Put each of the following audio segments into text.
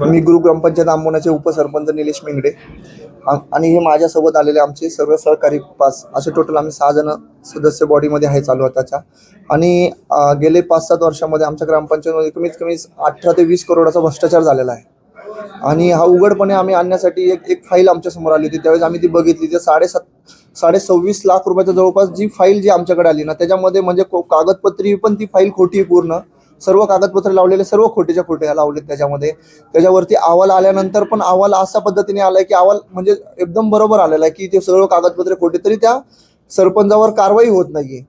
मी गुरु ग्रामपंचायत आंबोनाचे उपसरपंच निलेश मेंगडे. आणि हे माझ्यासोबत आलेले आमचे सर्व सहकारी पाच असे टोटल आम्ही सहा जण सदस्य बॉडीमध्ये आहे चालू आताच्या. आणि गेले पाच सात वर्षामध्ये आमच्या ग्रामपंचायतमध्ये कमीत कमी अठरा ते वीस करोडाचा भ्रष्टाचार झालेला आहे. आणि हा उघडपणे आम्ही आणण्यासाठी एक एक फाईल आमच्यासमोर आली होती. त्यावेळेस आम्ही ती बघितली. ते साडेसात साडे सव्वीस लाख रुपयाच्या जवळपास जी फाईल जी आमच्याकडे आली ना त्याच्यामध्ये म्हणजे को- कागदपत्री पण ती फाईल खोटी आहे पूर्ण. सर्व कागदपत्र लावलेले सर्व खोटेच्या खोटे लावलेत त्याच्यामध्ये. त्याच्यावरती अहवाल आल्यानंतर पण अहवाल अशा पद्धतीने आलाय की अहवाल म्हणजे एकदम बरोबर आलेला आहे की ते सर्व कागदपत्रे खोटे तरी त्या सरपंचावर कारवाई होत नाहीये.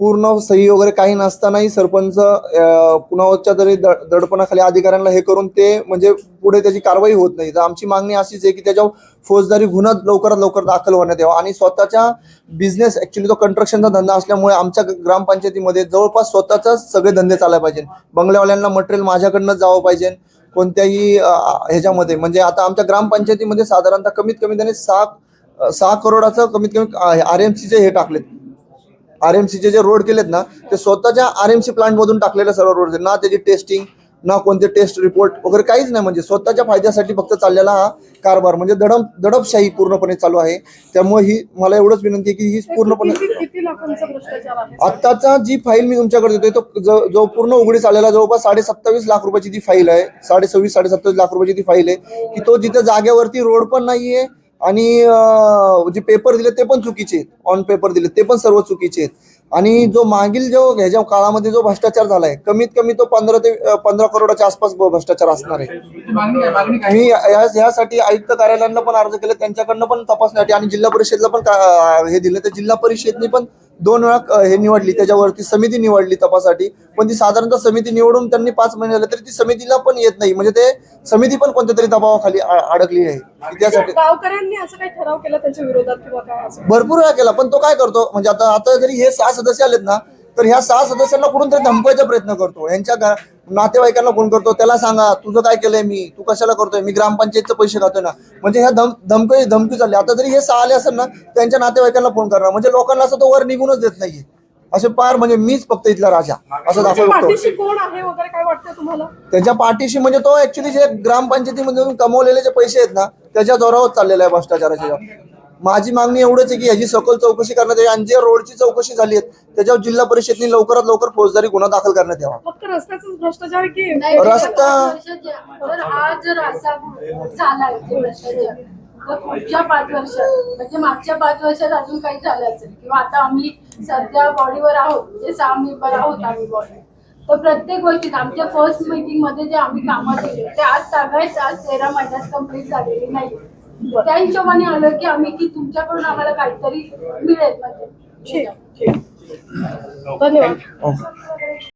पूर्ण सही वगैरे काही नसतानाही सरपंच अं, कुणाच्या तरी दडपणाखाली अधिकाऱ्यांना हे करून ते म्हणजे पुढे त्याची कारवाई होत नाही. तर आमची मागणी अशीच आहे की त्याच्यावर फौजदारी गुन्हा लवकरात लवकर दाखल होण्यात यावा. आणि स्वतःच्या बिझनेस ऍक्च्युली तो कंस्ट्रक्शनचा धंदा असल्यामुळे आमच्या ग्रामपंचायतीमध्ये जवळपास स्वतःचाच सगळे धंदे चालायला पाहिजे. बंगल्यावाल्यांना मटेरियल माझ्याकडनं जावं पाहिजे. कोणत्याही ह्याच्यामध्ये. म्हणजे आता आमच्या ग्रामपंचायतीमध्ये साधारणतः कमीत कमी त्याने सहा सहा करोडाचं कमीत कमी आर एम सीचे हे टाकलेत. आर एम सीचे जे रोड केलेत ना ते स्वतःच्या आर एम सी प्लांट मधून टाकलेले सर्व रोड ना त्याची टेस्टिंग ना कोणते टेस्ट रिपोर्ट वगैरे काहीच नाही. म्हणजे स्वतःच्या फायद्यासाठी फक्त चाललेला हा कारभार. म्हणजे दडप दडपशाही पूर्णपणे चालू आहे. त्यामुळे ही मला एवढंच विनंती आहे की ही पूर्णपणे आत्ताचा जी फाईल मी तुमच्याकडे देतोय तो ज- जो पूर्ण उघडीस आलेला जवळपास साडे सत्तावीस लाख रुपयाची ती फाईल आहे. साडे सव्वीस साडे सत्तावीस लाख रुपयाची ती फाईल आहे की तो जिथे जागेवरती रोड पण नाहीये आणि जे पेपर दिले ते पण चुकीचे आहेत. ऑन पेपर दिले ते पण सर्व चुकीचे आहेत. आणि जो मागील जो ह्याच्या काळामध्ये जो भ्रष्टाचार झालाय कमीत कमी तो पंधरा ते पंधरा करोडाच्या आसपास भ्रष्टाचार असणार आहे. मी यासाठी आयुक्त कार्यालयांना पण अर्ज केले त्यांच्याकडनं पण तपासण्यासाठी आणि जिल्हा परिषदला पण हे दिलं. तर जिल्हा परिषदनी पण दोन वेळा हे निवडली त्याच्यावरती समिती निवडली तपासाठी पण ती साधारणतः समिती निवडून त्यांनी पाच महिने झाले तरी ती समितीला पण येत नाही. म्हणजे ते समिती पण कोणत्या तरी दबावाखाली अडकली आहे. त्यासाठी गावकऱ्यांनी असं काही ठराव केला त्यांच्या विरोधात किंवा काय भरपूर वेळा केला पण तो काय करतो? म्हणजे आता आता जरी हे सहा सदस्य आलेत ना तर ह्या सहा सदस्यांना कुठून तरी धमकायचा प्रयत्न करतो. यांच्या नातेवाईकांना फोन करतो त्याला सांगा तुझं काय केलंय मी? तू कशाला करतोय? मी ग्रामपंचायतचं पैसे खातोय ना. म्हणजे ह्या धम धमकी धमकी चालली. आता जरी हे सहा आले असेल ना त्यांच्या नातेवाईकांना फोन करणार म्हणजे लोकांना असं तो वर निघूनच देत नाहीये. असे पार म्हणजे मीच फक्त इथला राजा. असं दाखवतो. त्याच्या पाठीशी म्हणजे तो ऍक्च्युली जे ग्रामपंचायतीमधून कमवलेले जे पैसे आहेत ना त्याच्या जोरावर चाललेला आहे भ्रष्टाचाराच्या माझी मागणी एवढंच आहे की याची सखोल चौकशी करण्यात यावी. आणि जे रोडची चौकशी झाली आहे त्याच्यावर जिल्हा परिषदनी लवकरात लवकर फौजदारी गुन्हा दाखल करण्यात यावा. फक्त रस्त्याचाच भ्रष्टाचार आहे की? नाही, रस्ता- जर हा जर असा झालाय ते भ्रष्टाचार तर पुढच्या पाच वर्षात म्हणजे मागच्या पाच वर्षात अजून काही झालं असेल किंवा आता आम्ही सध्या बॉडीवर आहोत जे सहा मेंबर आहोत आम्ही बॉडी तर प्रत्येक गोष्टीत आमच्या फर्स्ट मीटिंगमध्ये जे आम्ही कामं केले ते आज सगळेच आज तेरा महिन्यात कंप्लीट झालेली नाही त्या हिशोबाने आलं की आम्ही की तुमच्याकडून आम्हाला काहीतरी मिळेल. म्हणजे ठीक ठीक. धन्यवाद. हो.